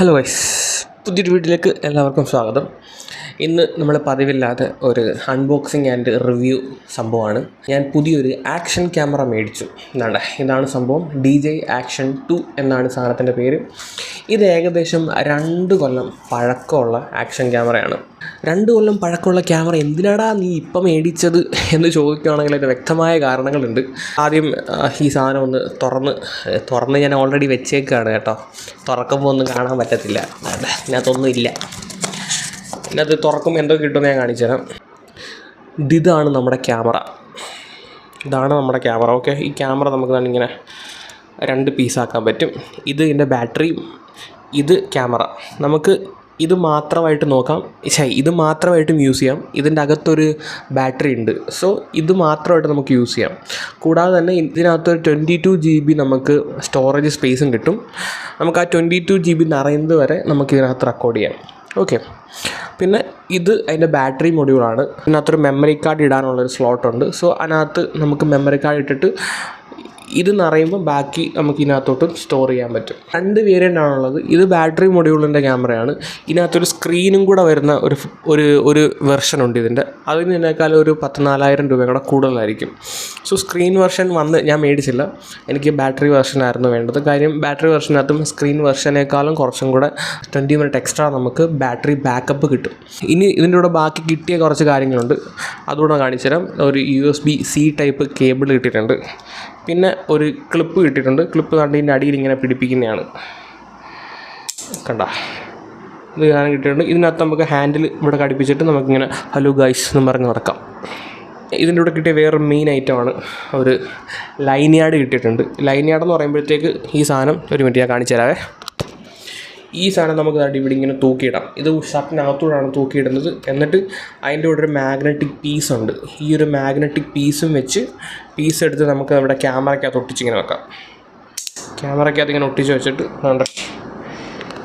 Hello guys പുതിയൊരു വീട്ടിലേക്ക് എല്ലാവർക്കും സ്വാഗതം. ഇന്ന് നമ്മൾ പതിവില്ലാതെ ഒരു അൺബോക്സിങ് ആൻഡ് റിവ്യൂ സംഭവമാണ്. ഞാൻ പുതിയൊരു ആക്ഷൻ ക്യാമറ മേടിച്ചു. എന്നാണ് ഇതാണ് സംഭവം. ഡി ജെ ആക്ഷൻ ടു എന്നാണ് സാധനത്തിന്റെ പേര്. ഇത് ഏകദേശം രണ്ട് കൊല്ലം പഴക്കമുള്ള ആക്ഷൻ ക്യാമറയാണ് രണ്ട് കൊല്ലം പഴക്കമുള്ള ക്യാമറ എന്തിനാടാ നീ ഇപ്പം മേടിച്ചത് എന്ന് ചോദിക്കുകയാണെങ്കിൽ അതിന് വ്യക്തമായ കാരണങ്ങളുണ്ട്. ആദ്യം ഈ സാധനം ഒന്ന് തുറന്ന് തുറന്ന് ഞാൻ ഓൾറെഡി വെച്ചേക്കാണ് കേട്ടോ. തുറക്കുമ്പോൾ ഒന്നും കാണാൻ പറ്റത്തില്ല. ഇതിനകത്തൊന്നും ഇല്ല. ഇതിനകത്ത് തുറക്കുമ്പോൾ എന്തോ കിട്ടുമെന്ന് ഞാൻ കാണിച്ചു തരാം. ഇതാണ് നമ്മുടെ ക്യാമറ. ഇതാണ് നമ്മുടെ ക്യാമറ ഓക്കെ ഈ ക്യാമറ നമുക്ക് ഇങ്ങനെ രണ്ട് പീസാക്കാൻ പറ്റും. ഇത് ഇതിന്റെ ബാറ്ററിയും ഇത് ക്യാമറ നമുക്ക് ഇത് മാത്രമായിട്ട് നോക്കാം. ഛേ ഇത് മാത്രമായിട്ടും യൂസ് ചെയ്യാം. ഇതിന്റെ അകത്തൊരു ബാറ്ററി ഉണ്ട്. സോ ഇത് മാത്രമായിട്ട് നമുക്ക് യൂസ് ചെയ്യാം. കൂടാതെ തന്നെ ഇതിനകത്തൊരു ട്വന്റി ടു ജി ബി നമുക്ക് സ്റ്റോറേജ് സ്പേസും കിട്ടും. നമുക്ക് ആ ട്വന്റി ടു ജി ബി നിറയുന്നത് വരെ നമുക്ക് ഇതിനകത്ത് റെക്കോർഡ് ചെയ്യാം. ഓക്കെ പിന്നെ ഇത് അതിന്റെ ബാറ്ററി മൊഡ്യൂളാണ് ഇതിനകത്തൊരു മെമ്മറി കാർഡ് ഇടാനുള്ളൊരു സ്ലോട്ടുണ്ട് സോ അതിനകത്ത് നമുക്ക് മെമ്മറി കാർഡ് ഇട്ടിട്ട് ഇത് നിറയുമ്പോൾ ബാക്കി നമുക്ക് ഇതിനകത്തോട്ടും സ്റ്റോർ ചെയ്യാൻ പറ്റും. രണ്ട് വേരിയന്റ് ആണുള്ളത്. ഇത് ബാറ്ററി മൊഡ്യൂളിന്റെ ക്യാമറയാണ് ഇതിനകത്തൊരു സ്ക്രീനും കൂടെ വരുന്ന ഒരു ഒരു ഒരു വെർഷൻ ഉണ്ട് ഇതിന്റെ അതിന് ഇതിനേക്കാൾ ഒരു പത്ത് നാലായിരം രൂപ കൂടെ കൂടുതലായിരിക്കും. സോ സ്ക്രീൻ വെർഷൻ വന്ന് ഞാൻ മേടിച്ചില്ല. എനിക്ക് ബാറ്ററി വെർഷൻ ആയിരുന്നു വേണ്ടത്. കാര്യം ബാറ്ററി വെർഷനകത്തും സ്ക്രീൻ വെർഷനേക്കാളും കുറച്ചും കൂടെ ട്വന്റി മിനിറ്റ് എക്സ്ട്രാ നമുക്ക് ബാറ്ററി ബാക്കപ്പ് കിട്ടും. ഇനി ഇതിന്റെ കൂടെ ബാക്കി കിട്ടിയ കുറച്ച് കാര്യങ്ങളുണ്ട്. അതുകൂടെ കാണിച്ചു തരാം ഒരു U S B C type cable കിട്ടിയിട്ടുണ്ട്. പിന്നെ ഒരു ക്ലിപ്പ് കിട്ടിയിട്ടുണ്ട്. ക്ലിപ്പ് കണ്ടതിന്റെ അടിയിൽ ഇങ്ങനെ പിടിപ്പിക്കുന്നതാണ്. കണ്ട? ഇത് കാണാൻ കിട്ടിയിട്ടുണ്ട്. ഇതിനകത്ത് നമുക്ക് ഹാൻഡിൽ ഇവിടെ കടിപ്പിച്ചിട്ട് നമുക്കിങ്ങനെ ഹലോ ഗൈസ് എന്ന് പറഞ്ഞ് നടക്കാം. ഇതിന്റെ കൂടെ കിട്ടിയ വേറൊരു മെയിൻ ഐറ്റമാണ് ഒരു ലൈനിയാട് കിട്ടിയിട്ടുണ്ട്. ലൈനിയാടെന്ന് പറയുമ്പോഴത്തേക്ക് ഈ സാധനം ഒരു മിനിറ്റ് ഞാൻ കാണിച്ചു തരാവേ ഈ സാധനം നമുക്ക് ദാണ്ട് ഇവിടെ ഇങ്ങനെ തൂക്കിയിടാം. ഇത് ഷർട്ടിനകത്തൂടാണ് തൂക്കിയിടുന്നത്. എന്നിട്ട് അതിന്റെ കൂടെ ഒരു മാഗ്നറ്റിക് പീസ് ഉണ്ട്. ഈ ഒരു മാഗ്നറ്റിക് പീസും വെച്ച് പീസ് എടുത്ത് നമുക്ക് നമ്മുടെ ക്യാമറയ്ക്കകത്ത് ഒട്ടിച്ചിങ്ങനെ വെക്കാം. ക്യാമറയ്ക്കകത്ത് ഇങ്ങനെ ഒട്ടിച്ച് വെച്ചിട്ട് വേണ്ട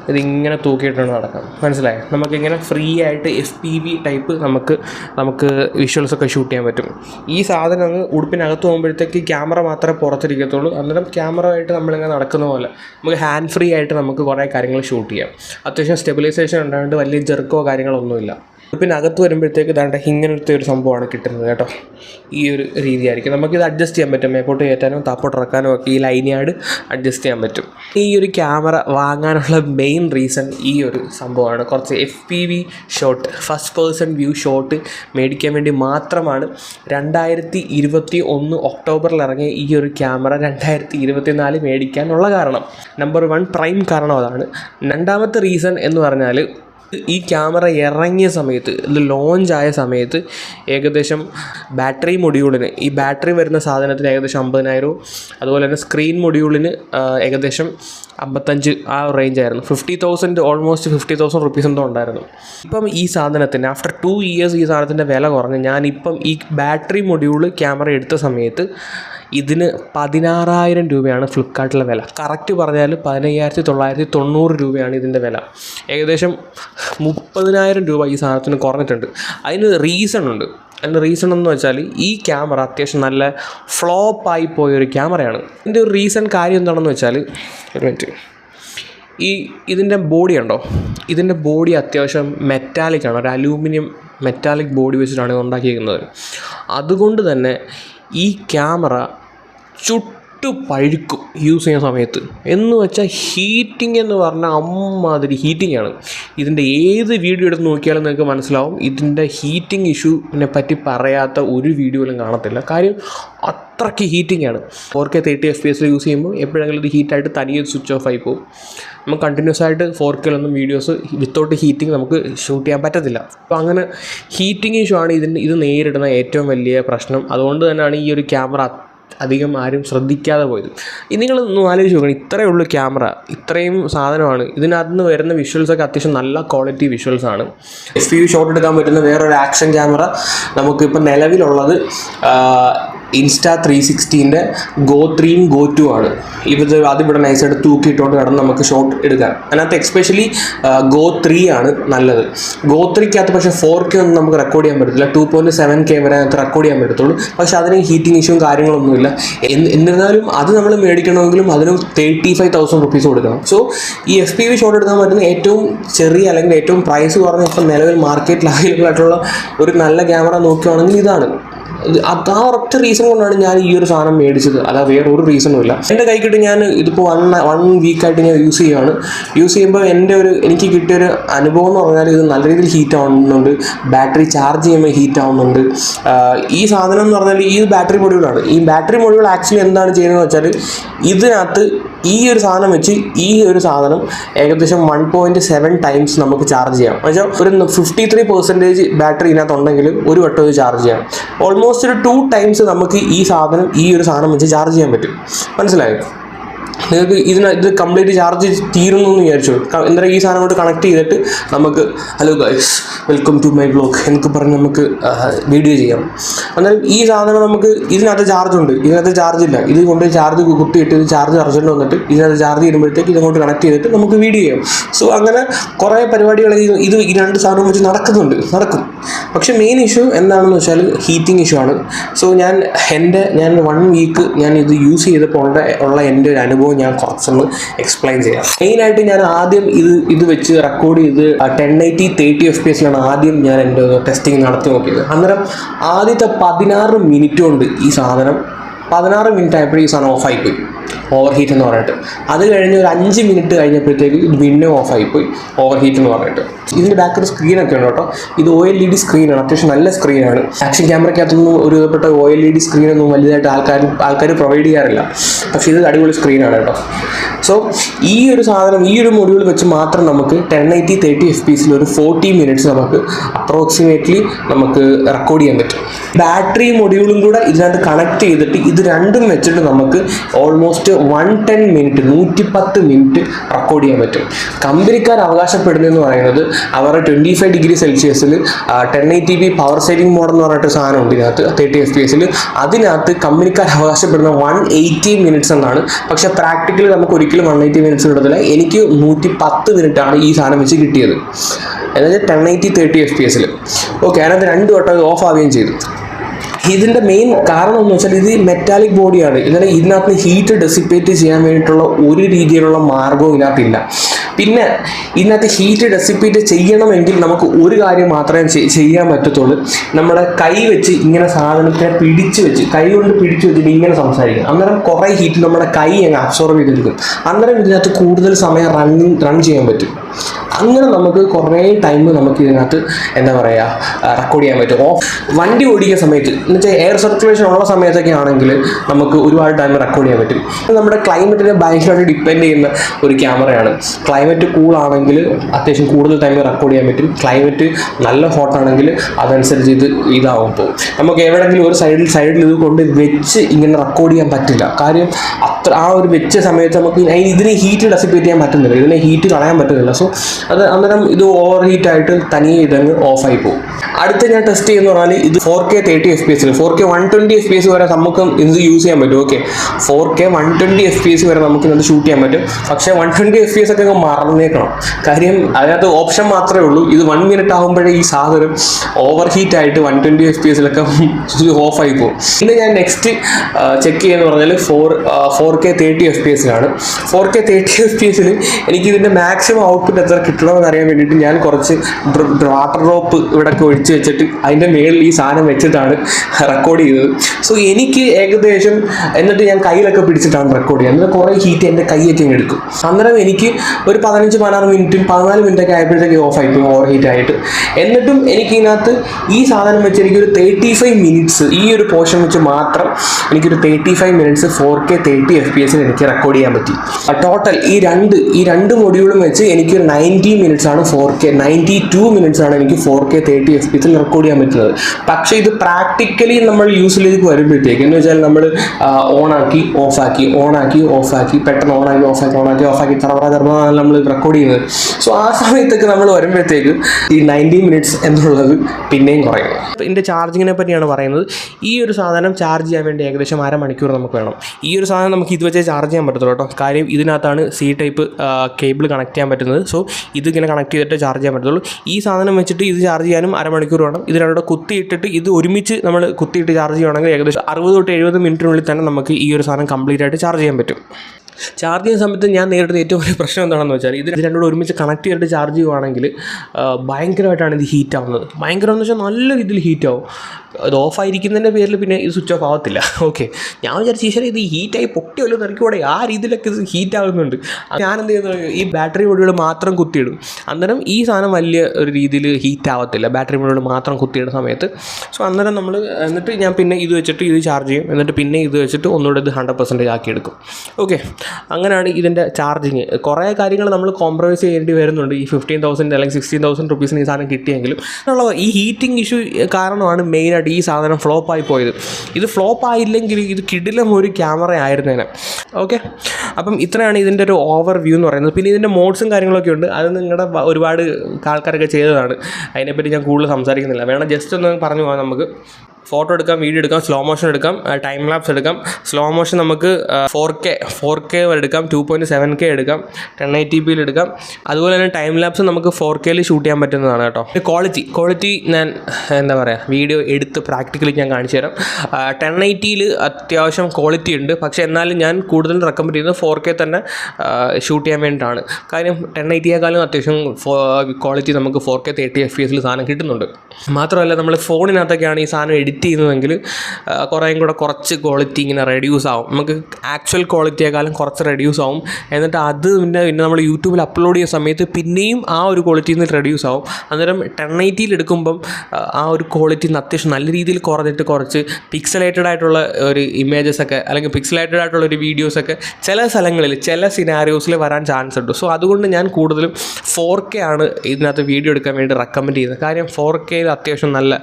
ഇതിങ്ങനെ തൂക്കിയിട്ടാണ് നടക്കാം മനസ്സിലായോ? നമുക്കിങ്ങനെ ഫ്രീ ആയിട്ട് എഫ് പി വി ടൈപ്പ് നമുക്ക് നമുക്ക് വിഷ്വൽസൊക്കെ ഷൂട്ട് ചെയ്യാൻ പറ്റും. ഈ സാധനം അങ്ങ് ഉടുപ്പിനകത്ത് പോകുമ്പോഴത്തേക്ക് ക്യാമറ മാത്രമേ പുറത്തിരിക്കത്തുള്ളൂ. അന്നേരം ക്യാമറ ആയിട്ട് നമ്മളിങ്ങനെ നടക്കുന്ന പോലെ നമുക്ക് ഹാൻഡ് ഫ്രീ ആയിട്ട് നമുക്ക് കുറേ കാര്യങ്ങൾ ഷൂട്ട് ചെയ്യാം. അത്യാവശ്യം സ്റ്റെബിലൈസേഷൻ ഉണ്ടായതുകൊണ്ട് വലിയ ജെർക്കോ കാര്യങ്ങളൊന്നുമില്ല പിന്നെ അകത്ത് വരുമ്പോഴത്തേക്ക് ദാണ്ട ഇങ്ങനത്തെ ഒരു സംഭവമാണ് കിട്ടുന്നത് കേട്ടോ. ഈ ഒരു രീതിയായിരിക്കും. നമുക്കിത് അഡ്ജസ്റ്റ് ചെയ്യാൻ പറ്റും. മേപ്പോട്ട് കയറ്റാനും താപ്പോട്ട് ഇറക്കാനും ഒക്കെ ഈ ലൈനിയാട് അഡ്ജസ്റ്റ് ചെയ്യാൻ പറ്റും. ഈ ഒരു ക്യാമറ വാങ്ങാനുള്ള മെയിൻ റീസൺ ഈ ഒരു സംഭവമാണ്. കുറച്ച് F P V shot first person view shot മേടിക്കാൻ വേണ്ടി മാത്രമാണ് രണ്ടായിരത്തി ഇരുപത്തി ഒന്ന് ഒക്ടോബറിൽ ഇറങ്ങിയ ഈ ഒരു ക്യാമറ രണ്ടായിരത്തി ഇരുപത്തി നാല് മേടിക്കാനുള്ള കാരണം. നമ്പർ വൺ പ്രൈം കാരണം അതാണ്. രണ്ടാമത്തെ റീസൺ എന്ന് പറഞ്ഞാൽ ഈ ക്യാമറ ഇറങ്ങിയ സമയത്ത് ഇത് ലോഞ്ച് ആയ സമയത്ത് ഏകദേശം ബാറ്ററി മൊഡ്യൂളിന് ഈ ബാറ്ററി വരുന്ന സാധനത്തിന് ഏകദേശം അമ്പതിനായിരവും അതുപോലെ തന്നെ സ്ക്രീൻ മൊഡ്യൂളിന് ഏകദേശം അമ്പത്തഞ്ച് ആ റേഞ്ച് ആയിരുന്നു. Fifty thousand almost fifty thousand rupees എന്തോ ഉണ്ടായിരുന്നു. ഇപ്പം ഈ സാധനത്തിന് ആഫ്റ്റർ ടു ഇയേഴ്സ് ഈ സാധനത്തിന്റെ വില കുറഞ്ഞ് ഞാനിപ്പം ഈ ബാറ്ററി മൊഡ്യൂൾ ക്യാമറ എടുത്ത സമയത്ത് ഇതിന് പതിനാറായിരം രൂപയാണ് ഫ്ലിപ്കാർട്ടിലെ വില. കറക്റ്റ് പറഞ്ഞാൽ പതിനയ്യായിരത്തി തൊള്ളായിരത്തി തൊണ്ണൂറ് രൂപയാണ് ഇതിന്റെ വില. ഏകദേശം മുപ്പതിനായിരം രൂപ ഈ സാധനത്തിന് കുറഞ്ഞിട്ടുണ്ട്. അതിന് റീസൺ ഉണ്ട്. അതിന്റെ റീസൺ എന്ന് വെച്ചാൽ ഈ ക്യാമറ അത്യാവശ്യം നല്ല ഫ്ലോപ്പായി പോയൊരു ക്യാമറയാണ് ഇതിന്റെ ഒരു റീസൺ കാര്യം എന്താണെന്ന് വെച്ചാൽ ഒരു മിനിറ്റ് ഈ ഇതിന്റെ ബോഡി ഉണ്ടോ? ഇതിന്റെ ബോഡി അത്യാവശ്യം മെറ്റാലിക് ആണ്. ഒരു അലൂമിനിയം മെറ്റാലിക് ബോഡി വെച്ചിട്ടാണ് ഇത് ഉണ്ടാക്കിയിരിക്കുന്നത്. അതുകൊണ്ട് തന്നെ ഈ ക്യാമറ ചുട്ടു പഴുക്കും യൂസ് ചെയ്യുന്ന സമയത്ത്. എന്ന് വെച്ചാൽ ഹീറ്റിംഗ് എന്ന് പറഞ്ഞാൽ അമ്മാതിരി ഹീറ്റിംഗ് ആണ്. ഇതിന്റെ ഏത് വീഡിയോ എടുത്ത് നോക്കിയാലും നിങ്ങൾക്ക് മനസ്സിലാവും. ഇതിന്റെ ഹീറ്റിംഗ് ഇഷ്യൂവിനെ പറ്റി പറയാത്ത ഒരു വീഡിയോയിലും കാണത്തില്ല. കാര്യം അത്രയ്ക്ക് ഹീറ്റിംഗ് ആണ്. Four K thirty F P S use ചെയ്യുമ്പോൾ എപ്പോഴെങ്കിലും ഇത് ഹീറ്റായിട്ട് തനിയെ സ്വിച്ച് ഓഫ് ആയി പോകും നമുക്ക് കണ്ടിന്യൂസ് ആയിട്ട് ഫോർ കെയിലൊന്നും വീഡിയോസ് വിത്തൗട്ട് ഹീറ്റിംഗ് നമുക്ക് ഷൂട്ട് ചെയ്യാൻ പറ്റത്തില്ല. അപ്പോൾ അങ്ങനെ ഹീറ്റിംഗ് ഇഷ്യൂ ആണ് ഇതിന് ഇത് നേരിടുന്ന ഏറ്റവും വലിയ പ്രശ്നം. അതുകൊണ്ട് തന്നെയാണ് ഈ ഒരു ക്യാമറ അധികം ആരും ശ്രദ്ധിക്കാതെ പോയത്. ഇനി നിങ്ങളൊന്ന് ആലോചിച്ച് നോക്കണം. ഇത്രയേ ഉള്ളൂ ക്യാമറ. ഇത്രയും സാധനമാണ്. ഇതിനകത്ത് നിന്ന് വരുന്ന വിഷ്വൽസൊക്കെ അത്യാവശ്യം നല്ല ക്വാളിറ്റി വിഷ്വൽസ് ആണ്. എഫ് പി ഷോട്ട് എടുക്കാൻ പറ്റുന്ന വേറൊരു ആക്ഷൻ ക്യാമറ നമുക്കിപ്പോൾ നിലവിലുള്ളത് ഇൻസ്റ്റാ ത്രീ സിക്സ്റ്റീന്റെ ഗോ ത്രീയും ഗോ ടു ആണ്. ഇത് അതിവിടെ നൈസായിട്ട് തൂക്കിയിട്ടുകൊണ്ട് കിടന്ന് നമുക്ക് ഷോട്ട് എടുക്കാം അതിനകത്ത് എക്സ്പെഷ്യലി ഗോ ത്രീ ആണ് നല്ലത്. ഗോ ത്രീക്കകത്ത് പക്ഷേ ഫോർ കെ ഒന്നും നമുക്ക് റെക്കോർഡ് ചെയ്യാൻ പറ്റത്തില്ല. ടു പോയിന്റ് സെവൻ കെ വരെ അതിനകത്ത് റെക്കോർഡ് ചെയ്യാൻ പറ്റത്തുള്ളൂ. പക്ഷേ അതിന് ഹീറ്റിംഗ് ഇഷ്യൂവും കാര്യങ്ങളൊന്നുമില്ല എന്ന് എന്നിരുന്നാലും അത് നമ്മൾ മേടിക്കണമെങ്കിലും അതിന് തേർട്ടി ഫൈവ് തൗസൻഡ് റുപ്പീസ് കൊടുക്കണം. സോ ഈ എഫ് പി വി ഷോട്ട് എടുക്കാൻ പറ്റുന്ന ഏറ്റവും ചെറിയ അല്ലെങ്കിൽ ഏറ്റവും പ്രൈസ് കുറഞ്ഞ ഇപ്പം നിലവിൽ മാർക്കറ്റിൽ അവൈലബിൾ ആയിട്ടുള്ള ഒരു നല്ല ക്യാമറ നോക്കുകയാണെങ്കിൽ ഇതാണ്. ആ ഒറ്റ റീസൺ കൊണ്ടാണ് ഞാൻ ഈ ഒരു സാധനം മേടിച്ചത്. അല്ല വേറെ ഒരു റീസണും ഇല്ല. എന്റെ കൈക്കിട്ട് ഞാൻ ഇതിപ്പോൾ വൺ വൺ വീക്കായിട്ട് ഞാൻ യൂസ് ചെയ്യുകയാണ് യൂസ് ചെയ്യുമ്പോൾ എന്റെ ഒരു എനിക്ക് കിട്ടിയൊരു അനുഭവം എന്ന് പറഞ്ഞാൽ ഇത് നല്ല രീതിയിൽ ഹീറ്റ് ആവുന്നുണ്ട്. ബാറ്ററി ചാർജ് ചെയ്യുമ്പോൾ ഹീറ്റ് ആവുന്നുണ്ട്. ഈ സാധനം എന്ന് പറഞ്ഞാൽ ഈ ബാറ്ററി മൊഡ്യൂളാണ് ഈ ബാറ്ററി മൊഡ്യൂൾ ആക്ച്വലി എന്താണ് ചെയ്യുന്നത് വെച്ചാൽ ഇതിനകത്ത് ഈ ഒരു സാധനം വെച്ച് ഈ ഒരു സാധനം ഏകദേശം വൺ പോയിന്റ് സെവൻ ടൈംസ് നമുക്ക് ചാർജ് ചെയ്യാം. എന്നുവെച്ചാൽ ഒരു ഫിഫ്റ്റി ത്രീ പെർസെന്റേജ് ബാറ്ററി ഇതിനകത്ത് ഉണ്ടെങ്കിൽ ഒരു വട്ടം ഇത് ചാർജ് ചെയ്യാം. ഓൾമോസ്റ്റ് ഒരു ടു ടൈംസ് നമുക്ക് ഈ സാധനം ഈ ഒരു സാധനം വെച്ച് ചാർജ് ചെയ്യാൻ പറ്റും. മനസ്സിലായോ? നിങ്ങൾക്ക് ഇതിന് ഇത് കംപ്ലീറ്റ് ചാർജ് തീരുന്നു എന്ന് വിചാരിച്ചു? എന്താ ഈ സാധനം കൊണ്ട് കണക്ട് ചെയ്തിട്ട് നമുക്ക് hello guys welcome to my blog എന്നൊക്കെ പറഞ്ഞ് നമുക്ക് വീഡിയോ ചെയ്യാം. അന്നേരം ഈ സാധനം നമുക്ക് ഇതിനകത്ത് ചാർജ് ഉണ്ട്. ഇതിനകത്ത് ചാർജ് ഇല്ല. ഇത് കൊണ്ട് ചാർജ് കുത്തിയിട്ട് ഇത് ചാർജ് അർജന്റ് വന്നിട്ട് ഇതിനകത്ത് ചാർജ് ചെയ്യുമ്പോഴത്തേക്ക് ഇതങ്ങോട്ട് കണക്ട് ചെയ്തിട്ട് നമുക്ക് വീഡിയോ ചെയ്യാം. സോ അങ്ങനെ കുറേ പരിപാടികൾ ഇത് ഈ രണ്ട് സാധനം വെച്ച് നടക്കുന്നുണ്ട്. നടക്കും. പക്ഷേ മെയിൻ ഇഷ്യൂ എന്താണെന്ന് വെച്ചാൽ ഹീറ്റിംഗ് ഇഷ്യൂ ആണ്. സോ ഞാൻ എന്റെ ഞാൻ വൺ വീക്ക് ഞാൻ ഇത് യൂസ് ചെയ്തപ്പോൾ ഉള്ള ഉള്ള എന്റെ ഒരു അനുഭവം ഞാൻ കുറച്ചൊന്ന് എക്സ്പ്ലെയിൻ ചെയ്യാം. മെയിനായിട്ട് ഞാൻ ആദ്യം ഇത് ഇത് വെച്ച് റെക്കോർഡ് ചെയ്ത് ten eighty thirty F P എസിലാണ് ആദ്യം ഞാൻ എന്റെ ടെസ്റ്റിംഗ് നടത്തി നോക്കിയത്. അന്നേരം ആദ്യത്തെ പതിനാറ് മിനിറ്റ് കൊണ്ട് ഈ സാധനം പതിനാറ് മിനിറ്റ് ആയപ്പോഴും ഈ സാധനം ഓഫായിപ്പോയി ഓവർ ഹീറ്റ് എന്ന് പറഞ്ഞിട്ട്. അത് കഴിഞ്ഞ് ഒരു അഞ്ച് മിനിറ്റ് കഴിഞ്ഞപ്പോഴത്തേക്ക് ഇത് വിൻഡോ ഓഫ് ആയിപ്പോയി. ഓവർ ഹീറ്റ് എന്ന് പറഞ്ഞിട്ട്. ഇതിന്റെ ബാക്കിൽ സ്ക്രീനൊക്കെ ഉണ്ട് കേട്ടോ. ഇത് ഒ എൽ ഇ ഡി സ്ക്രീനാണ് അത്യാവശ്യം നല്ല സ്ക്രീനാണ് ആക്ഷൻ ക്യാമറയ്ക്കകത്തൊന്നും ഒരു വിധപ്പെട്ട ഒ എൽ ഇ ഡി സ്ക്രീനൊന്നും വലുതായിട്ട് ആൾക്കാർ ആൾക്കാർ പ്രൊവൈഡ് ചെയ്യാറില്ല. പക്ഷേ ഇത് അടിപൊളി സ്ക്രീനാണ് കേട്ടോ. സോ ഈ ഒരു സാധനം ഈ ഒരു മൊഡ്യൂൾ വെച്ച് മാത്രം നമുക്ക് ten eighty thirty F P ഒരു ഫോർട്ടി മിനിറ്റ്സ് നമുക്ക് അപ്രോക്സിമേറ്റ്ലി നമുക്ക് റെക്കോർഡ് ചെയ്യാൻ പറ്റും. ബാറ്ററി മൊഡ്യൂളും കൂടെ ഇതിനകത്ത് കണക്ട് ചെയ്തിട്ട് ഇത് രണ്ടും വെച്ചിട്ട് നമുക്ക് ഓൾമോസ്റ്റ് വൺ ടെൻ മിനിറ്റ് നൂറ്റി പത്ത് മിനിറ്റ് റെക്കോർഡ് ചെയ്യാൻ പറ്റും. കമ്പനിക്കാർ അവകാശപ്പെടുന്നതെന്ന് പറയുന്നത് അവരുടെ twenty five degree സെൽഷ്യസിൽ ten eighty B power saving model എന്ന് പറഞ്ഞിട്ട് സാധനം ഉണ്ട് ഇതിനകത്ത് തേർട്ടി എഫ് പി എസിൽ അതിനകത്ത് കമ്പനിക്കാർ അവകാശപ്പെടുന്ന വൺ എയ്റ്റി മിനിറ്റ്സ് എന്നാണ്. പക്ഷെ പ്രാക്ടിക്കലി നമുക്ക് ഒരിക്കലും വൺ എയ്റ്റി മിനിറ്റ്സ് കിട്ടത്തില്ല എനിക്ക് നൂറ്റി പത്ത് മിനിറ്റ് ആണ് ഈ സാധനം വെച്ച് കിട്ടിയത്. അതായത് ten eighty thirty F P എസിൽ ഓക്കെ അതിനകത്ത് രണ്ട് വട്ടം ഓഫ് ആവുകയും ചെയ്തു. ഇതിന്റെ മെയിൻ കാരണം എന്ന് വെച്ചാൽ ഇത് മെറ്റാലിക് ബോഡിയാണ് ഇതിന് ഇതിനകത്ത് ഹീറ്റ് ഡെസിപ്പേറ്റ് ചെയ്യാൻ വേണ്ടിയിട്ടുള്ള ഒരു രീതിയിലുള്ള മാർഗവും ഇതിനകത്തില്ല. പിന്നെ ഇതിനകത്ത് ഹീറ്റ് ഡെസിപ്പേറ്റ് ചെയ്യണമെങ്കിൽ നമുക്ക് ഒരു കാര്യം മാത്രമേ ചെയ്യാൻ പറ്റത്തുള്ളൂ. നമ്മുടെ കൈ വെച്ച് ഇങ്ങനെ സാധനത്തെ പിടിച്ച് വെച്ച് കൈ കൊണ്ട് പിടിച്ച് വെച്ചിട്ട് ഇങ്ങനെ സംസാരിക്കും അന്നേരം കുറേ ഹീറ്റ് നമ്മുടെ കൈ അങ്ങ് അബ്സോർബ് ചെയ്തെടുക്കും. അന്നേരം ഇതിനകത്ത് കൂടുതൽ സമയം റണ്ണിങ് റൺ ചെയ്യാൻ പറ്റും. അങ്ങനെ നമുക്ക് കുറേ ടൈം നമുക്ക് ഇതിനകത്ത് എന്താ പറയുക റെക്കോർഡ് ചെയ്യാൻ പറ്റും. ഓഫ് വണ്ടി ഓടിക്കുന്ന സമയത്ത് എന്ന് വെച്ചാൽ എയർ സർക്കുലേഷൻ ഉള്ള സമയത്തൊക്കെ ആണെങ്കിൽ നമുക്ക് ഒരുപാട് ടൈം റെക്കോർഡ് ചെയ്യാൻ പറ്റും. നമ്മുടെ ക്ലൈമറ്റിനെ ഭയങ്കരമായിട്ട് ഡിപ്പെൻഡ് ചെയ്യുന്ന ഒരു ക്യാമറയാണ് ക്ലൈമറ്റ് കൂൾ ആണെങ്കിൽ അത്യാവശ്യം കൂടുതൽ ടൈം റെക്കോർഡ് ചെയ്യാൻ പറ്റും. ക്ലൈമറ്റ് നല്ല ഹോട്ടാണെങ്കിൽ അതനുസരിച്ച് ഇത് ഇതാവും പോകും നമുക്ക് എവിടെയെങ്കിലും ഒരു സൈഡിൽ സൈഡിൽ ഇത് കൊണ്ട് വെച്ച് ഇങ്ങനെ റെക്കോർഡ് ചെയ്യാൻ പറ്റില്ല. കാര്യം അത്ര ആ ഒരു വെച്ച സമയത്ത് നമുക്ക് ഇതിനെ ഹീറ്റ് ഡെസിപ്പേറ്റ് ചെയ്യാൻ പറ്റുന്നില്ല. ഇതിനെ ഹീറ്റ് കളയാൻ പറ്റുന്നില്ല. അത് അന്നേരം ഇത് ഓവർ ഹീറ്റ് ആയിട്ട് തനിയെ ഇതങ്ങ് ഓഫായി പോകും അടുത്ത ഞാൻ ടെസ്റ്റ് ചെയ്യുന്ന പറഞ്ഞാൽ ഇത് four K thirty F P എസിൽ four K one twenty F P S വരെ നമുക്ക് ഇത് യൂസ് ചെയ്യാൻ പറ്റും. Okay four K one twenty F P S വരെ നമുക്ക് ഇത് ഷൂട്ട് ചെയ്യാൻ പറ്റും. പക്ഷെ one twenty F P S ഒക്കെ മറന്നേക്കണം. കാര്യം അതിനകത്ത് ഓപ്ഷൻ മാത്രമേ ഉള്ളൂ. ഇത് വൺ മിനിറ്റ് ആകുമ്പോഴേ ഈ സാധനം ഓവർ ഹീറ്റ് ആയിട്ട് വൺ ട്വന്റി എഫ് പി എസിലൊക്കെ ആയി പോകും. ഇന്ന് ഞാൻ നെക്സ്റ്റ് ചെക്ക് ചെയ്യുന്ന പറഞ്ഞാൽ four four K thirty F P എസിലാണ് four K thirty F P എസിൽ എനിക്ക് ഇതിന്റെ മാക്സിമം ഔട്ട്പുട്ട് എത്ര കിട്ടണമെന്ന് അറിയാൻ വേണ്ടിയിട്ട് ഞാൻ കുറച്ച് വാട്ടർ ഡ്രോപ്പ് ഇവിടെയൊക്കെ ഒഴിച്ച് വെച്ചിട്ട് അതിന്റെ മേളിൽ ഈ സാധനം വെച്ചിട്ടാണ് റെക്കോർഡ് ചെയ്തത്. സോ എനിക്ക് ഏകദേശം എന്നിട്ട് ഞാൻ കയ്യിലൊക്കെ പിടിച്ചിട്ടാണ് റെക്കോർഡ് ചെയ്യുന്നത്. എന്നിട്ട് കുറേ ഹീറ്റ് എന്റെ കൈയൊക്കെ എടുക്കും. അന്നേരം എനിക്ക് ഒരു പതിനഞ്ച് പതിനാറ് മിനിറ്റും പതിനാല് മിനിറ്റൊക്കെ ആയപ്പോഴത്തേക്ക് ഓഫ് ആയിപ്പോയി ഓവർ ഹീറ്റ് ആയിട്ട്. എന്നിട്ടും എനിക്ക് ഇതിനകത്ത് ഈ സാധനം വെച്ച് എനിക്കൊരു തേർട്ടി ഫൈവ് മിനിറ്റ്സ് ഈ ഒരു പോർഷൻ വെച്ച് മാത്രം എനിക്കൊരു thirty five minutes four K thirty F P എസിൽ എനിക്ക് റെക്കോർഡ് ചെയ്യാൻ പറ്റി. ടോട്ടൽ ഈ രണ്ട് ഈ രണ്ട് മൊഡ്യൂളും വെച്ച് എനിക്ക് നയന്റി മിനിറ്റ്സ് ആണ് four K ninety two minutes ആണ് എനിക്ക് four K thirty F P record ചെയ്യാൻ പറ്റുന്നത്. പക്ഷേ ഇത് പ്രാക്ടിക്കലി നമ്മൾ യൂസിലേക്ക് വരുമ്പോഴത്തേക്ക് എന്ന് വെച്ചാൽ നമ്മൾ ഓണാക്കി ഓഫാക്കി ഓണാക്കി ഓഫാക്കി പെട്ടെന്ന് ഓണാക്കി ഓഫാക്കി ഓണാക്കി ഓഫാക്കി തറവറ തറവാണ് നമ്മൾ റെക്കോർഡ് ചെയ്യുന്നത്. സോ ആ സമയത്തൊക്കെ നമ്മൾ വരുമ്പോഴത്തേക്ക് ഈ നയന്റി മിനിറ്റ്സ് എന്നുള്ളത് പിന്നെയും കുറയും. ഇതിന്റെ ചാർജിങ്ങിനെ പറ്റിയാണ് പറയുന്നത്. ഈ ഒരു സാധനം ചാർജ് ചെയ്യാൻ വേണ്ടി ഏകദേശം അര മണിക്കൂർ നമുക്ക് വേണം. ഈ ഒരു സാധനം നമുക്ക് ഇത് വെച്ചേ ചാർജ് ചെയ്യാൻ പറ്റത്തുള്ളൂ കേട്ടോ. കാര്യം ഇതിനകത്താണ് സി ടൈപ്പ് കേബിൾ കണക്ട് ചെയ്യാൻ പറ്റുന്നത്. സോ ഇതിങ്ങനെ കണക്ട് ചെയ്തിട്ട് ചാർജ് ചെയ്യാൻ പറ്റത്തുള്ളൂ. ഈ സാധനം വെച്ചിട്ട് ഇത് ചാർജ് ചെയ്യാനും അരമണിക്കൂർ വേണം. രണ്ടും കുത്തിയിട്ടിട്ട് ഇത് ഒരുമിച്ച് നമ്മൾ കുത്തിയിട്ട് ചാർജ് ചെയ്യുകയാണെങ്കിൽ ഏകദേശം അറുപത് തൊട്ട് എഴുപത് മിനിറ്റിനുള്ളിൽ തന്നെ നമുക്ക് ഈ ഒരു സാധനം കംപ്ലീറ്റ് ആയിട്ട് ചാർജ് ചെയ്യാൻ പറ്റും. ചാർജ് ചെയ്യുന്ന സമയത്ത് ഞാൻ നേരിടുന്ന ഏറ്റവും വലിയ പ്രശ്നം എന്താണെന്ന് വെച്ചാൽ ഇത് രണ്ടുകൂടെ ഒരുമിച്ച് കണക്ട് ചെയ്തിട്ട് ചാർജ് ചെയ്യുവാണെങ്കിൽ ഭയങ്കരമായിട്ടാണ് ഇത് ഹീറ്റ് ആവുന്നത്. ഭയങ്കരം എന്ന് വെച്ചാൽ നല്ല രീതിയിൽ ഹീറ്റ് ആവും. അത് ഓഫായിരിക്കുന്നതിന്റെ പേരിൽ പിന്നെ ഇത് സ്വിച്ച് ഓഫ് ആവത്തില്ല. ഓക്കെ ഞാൻ വിചാരിച്ചു ശേഷം ഇത് ഹീറ്റായി പൊട്ടിയല്ലോ നിറക്കൂടെ ആ രീതിയിലൊക്കെ ഇത് ഹീറ്റ് ആകുന്നുണ്ട്. ഞാൻ എന്ത് ചെയ്യുന്നത് ഈ ബാറ്ററി മുടികൾ മാത്രം കുത്തിയിടും. അന്നേരം ഈ സാധനം വലിയ ഒരു രീതിയിൽ ഹീറ്റ് ആവത്തില്ല. ബാറ്ററി മുടികൾ മാത്രം കുത്തിയിടുന്ന സമയത്ത്. സോ അന്നേരം നമ്മൾ എന്നിട്ട് ഞാൻ പിന്നെ ഇത് വെച്ചിട്ട് ഇത് ചാർജ് ചെയ്യും. എന്നിട്ട് പിന്നെ ഇത് വെച്ചിട്ട് ഒന്നുകൂടെ ഇത് ഹൺഡ്രഡ് പെർസെന്റേജ് ആക്കി എടുക്കും. ഓക്കെ അങ്ങനെയാണ് ഇതിന്റെ ചാർജിങ്. കുറേ കാര്യങ്ങൾ നമ്മൾ കോംപ്രമൈസ് ചെയ്യേണ്ടി വരുന്നുണ്ട്. ഈ ഫിഫ്റ്റീൻ തൗസൻഡ് അല്ലെങ്കിൽ സിക്സ്റ്റീൻ തൗസൻഡ് റുപ്പീസിന് ഈ സാധനം കിട്ടിയെങ്കിലും. ഉള്ള ഈ ഹീറ്റിംഗ് ഇഷ്യൂ കാരണമാണ് മെയിനായിട്ട് ഈ സാധനം ഫ്ലോപ്പായി പോയത്. ഇത് ഫ്ലോപ്പ് ആയില്ലെങ്കിൽ ഇത് കിടിലം ഒരു ക്യാമറ ആയിരുന്നേനെ. ഓക്കെ അപ്പം ഇത്രയാണ് ഇതിന്റെ ഒരു ഓവർ വ്യൂ എന്ന് പറയുന്നത്. പിന്നെ ഇതിന്റെ മോഡ്സും കാര്യങ്ങളൊക്കെ ഉണ്ട്. അത് നിങ്ങളുടെ ഒരുപാട് ആൾക്കാരൊക്കെ ചെയ്തതാണ്. അതിനെപ്പറ്റി ഞാൻ കൂടുതൽ സംസാരിക്കുന്നില്ല. വേണം ജസ്റ്റ് ഒന്ന് പറഞ്ഞു പോകാം നമുക്ക്. ഫോട്ടോ എടുക്കാം വീഡിയോ എടുക്കാം സ്ലോ മോഷൻ എടുക്കാം ടൈം ലാപ്സ് എടുക്കാം. സ്ലോ മോഷൻ നമുക്ക് ഫോർ കെ ഫോർ കെ എടുക്കാം ടു പോയിന്റ് സെവൻ കെ എടുക്കാം ടെൻ ടി പിയിൽ എടുക്കാം. അതുപോലെ തന്നെ ടൈം ലാപ്സ് നമുക്ക് ഫോർ കെയിൽ ഷൂട്ട് ചെയ്യാൻ പറ്റുന്നതാണ് കേട്ടോ. ക്വാളിറ്റി ക്വാളിറ്റി ഞാൻ എന്താ പറയുക വീഡിയോ എടുത്ത് പ്രാക്ടിക്കലി ഞാൻ കാണിച്ചു തരാം. ടെൻ എയ്റ്റിയിൽ അത്യാവശ്യം ക്വാളിറ്റി ഉണ്ട്. പക്ഷേ എന്നാലും ഞാൻ കൂടുതൽ റെക്കമെൻഡ് ചെയ്യുന്നത് ഫോർ കെ തന്നെ ഷൂട്ട് ചെയ്യാൻ വേണ്ടിയിട്ടാണ്. കാര്യം ടെൻ എയ്റ്റിയേക്കാളും അത്യാവശ്യം ക്വാളിറ്റി നമുക്ക് four K thirty F P എസിൽ സാധനം കിട്ടുന്നുണ്ട്. മാത്രമല്ല നമ്മൾ ഫോണിനകത്തൊക്കെയാണ് ഈ സാധനം എഡിറ്റ് ചെയ്യുന്നതെങ്കിൽ കുറേയും കൂടെ കുറച്ച് ക്വാളിറ്റി ഇങ്ങനെ റെഡ്യൂസ് ആവും. നമുക്ക് ആക്ച്വൽ ക്വാളിറ്റിയേക്കാളും കുറച്ച് റെഡ്യൂസ് ആവും. എന്നിട്ട് അത് പിന്നെ പിന്നെ നമ്മൾ യൂട്യൂബിൽ അപ്ലോഡ് ചെയ്യുന്ന സമയത്ത് പിന്നെയും ആ ഒരു ക്വാളിറ്റിയിൽ നിന്ന് റെഡ്യൂസ് ആവും. അന്നേരം ടെൻ എയ്റ്റിയിൽ എടുക്കുമ്പം ആ, ഒരു ക്വാളിറ്റി അത്യാവശ്യം നല്ല രീതിയിൽ കുറഞ്ഞിട്ട് കുറച്ച് പിക്സലേറ്റഡ് ആയിട്ടുള്ള ഒരു ഇമേജസ് ഒക്കെ അല്ലെങ്കിൽ പിക്സലേറ്റഡ് ആയിട്ടുള്ള ഒരു വീഡിയോസ് ഒക്കെ ചില സ്ഥലങ്ങളിൽ ചില സിനാരിയോസിൽ വരാൻ ചാൻസ് ഉണ്ട്. സോ അതുകൊണ്ട് ഞാൻ കൂടുതലും ഫോർ കെ ആണ് ഇതിനകത്ത് വീഡിയോ എടുക്കാൻ വേണ്ടി റെക്കമെൻഡ് ചെയ്യുന്നത്. കാര്യം ഫോർ കെയിൽ അത്യാവശ്യം നല്ല